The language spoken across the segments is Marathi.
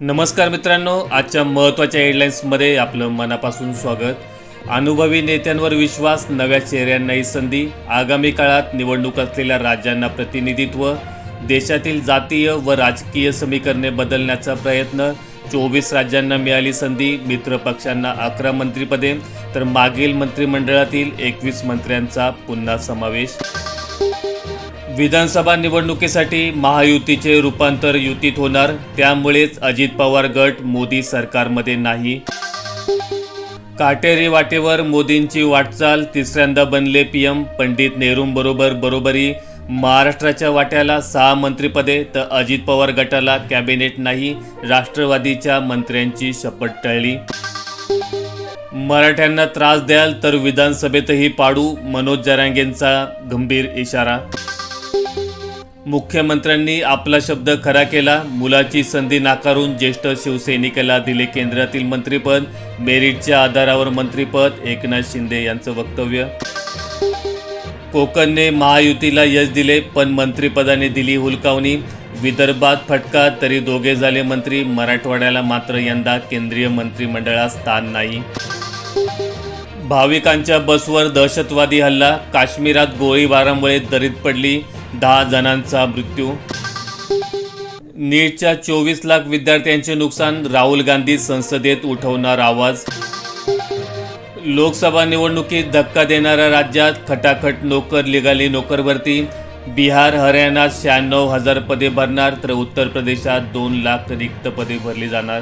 नमस्कार मित्रांनो आजच्या महत्त्वाच्या हेडलाईन्समध्ये आपलं मनापासून स्वागत. अनुभवी नेत्यांवर विश्वास नव्या चेहऱ्यांनाही संधी. आगामी काळात निवडणूक असलेल्या राज्यांना प्रतिनिधित्व देशातील जातीय व राजकीय समीकरणे बदलण्याचा प्रयत्न चोवीस राज्यांना मिळाली संधी मित्र पक्षांना अकरा मंत्रिपदे तर मागील मंत्रिमंडळातील एकवीस मंत्र्यांचा पुन्हा समावेश. विधानसभा निवडणुकीसाठी महायुतीचे रूपांतर युतीत होणार त्यामुळेच अजित पवार गट मोदी सरकारमध्ये नाही. काटेरी वाटेवर मोदींची वाटचाल तिसऱ्यांदा बनले पीएम पंडित नेहरूंबरोबर बरोबरी. महाराष्ट्राच्या वाट्याला सहा मंत्रिपदे तर अजित पवार गटाला कॅबिनेट नाही राष्ट्रवादीच्या मंत्र्यांची शपथ टळली. मराठ्यांना त्रास द्याल तर विधानसभेतही पाडू मनोज जरांगेंचा गंभीर इशारा मुख्यमंत्र्यांनी आपला शब्द खरा केला. मुलाची संधी नाकारून ज्येष्ठ शिवसैनिकाला दिले केंद्रातील मंत्रिपद. मेरिटच्या आधारावर मंत्रीपद. एकनाथ शिंदे यांचं वक्तव्य. कोकणने महायुतीला यश दिले पण मंत्रिपदाने दिली हुलकावणी. विदर्भात फटका तरी दोघे झाले मंत्री. मराठवाड्याला मात्र यंदा केंद्रीय मंत्रिमंडळात स्थान नाही. भाविकांच्या बसवर दहशतवादी हल्ला. काश्मीरात गोळीबारामुळे दरीत पडली. दहा जणांचा मृत्यू. नीटच्या चोवीस लाख विद्यार्थ्यांचे नुकसान राहुल गांधी संसदेत उठवणार आवाज. लोकसभा निवडणुकीत धक्का देणाऱ्या राज्यात खटाखट नोकर निघाली नोकरभरती. बिहार हरियाणात शहाण्णव हजार पदे भरणार तर उत्तर प्रदेशात दोन लाख रिक्त पदे भरली जाणार.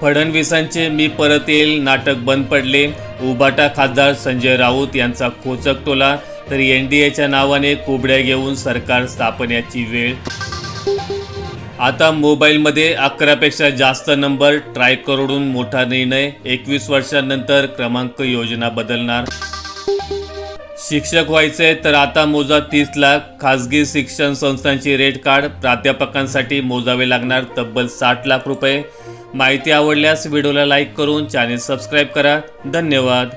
फडणवीसांचे मी परत येईल नाटक बंद पडले. उबाटा खासदार संजय राऊत यांचा खोचक टोला. तर एन डी एच्या नावाने कोबड्या घेऊन सरकार स्थापण्याची वेळ. आता मोबाईलमध्ये अकरापेक्षा जास्त नंबर ट्राय करून मोठा निर्णय. एकवीस वर्षांनंतर क्रमांक योजना बदलणार. शिक्षक व्हायचे तर आता मोजा तीस लाख. खाजगी शिक्षण संस्थांची रेट कार्ड प्राध्यापकांसाठी मोजावे लागणार तब्बल साठ लाख रुपये. माहिती आवडल्यास व्हिडिओला लाईक करून चॅनेल सबस्क्राईब करा. धन्यवाद.